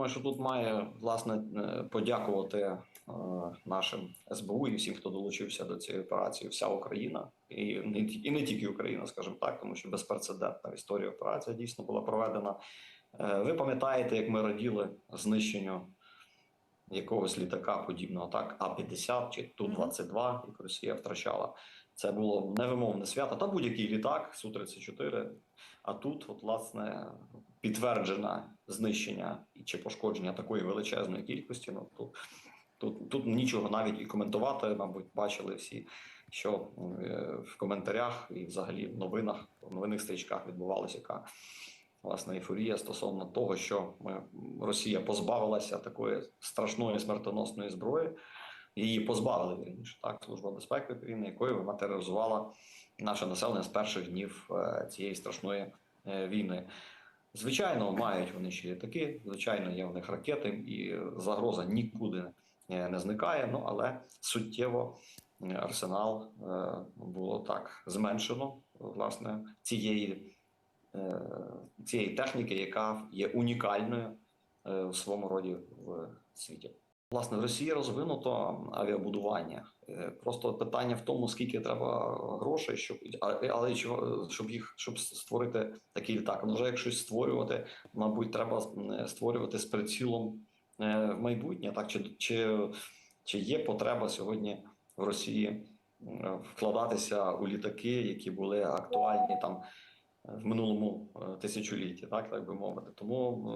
думаю, що тут має власне е, подякувати е, нашим СБУ і всім, хто долучився до цієї операції, вся Україна, і не і не тільки Україна, скажімо так, тому що безпрецедентна в історії операція дійсно була проведена. Е, Ви пам'ятаєте, як ми раділи знищенню якогось літака подібного, так А-50 чи Ту-22, як Росія втрачала. Це було невимовне свято. Та будь-який літак Су-34. А тут, от, власне, підтверджене знищення чи пошкодження такої величезної кількості. Ну тут, тут, тут нічого навіть і коментувати, мабуть, бачили всі, що е, в коментарях і взагалі в новинах, в новинних стрічках відбувалася яка власне ейфорія стосовно того, що ми, Росія позбавилася такої страшної смертоносної зброї. Її позбавили вірніше, так, Служба безпеки України, якою матеріалізувала наше населення з перших днів е, цієї страшної е, війни. Звичайно, мають вони ще літаки, звичайно, є в них ракети, і загроза нікуди не зникає. Ну але суттєво е, арсенал е, було так зменшено власне цієї, е, цієї техніки, яка є унікальною в своєму роді в світі. Власне, в Росії розвинуто авіабудування. Е, Просто питання в тому, скільки треба грошей, щоб але щоб їх щоб створити такий літак. Ну вже як щось створювати, мабуть, треба е, створювати з прицілом е, в майбутнє. Так чи, чи, чи є потреба сьогодні в Росії вкладатися у літаки, які були актуальні там в минулому тисячолітті, так так би мовити. Тому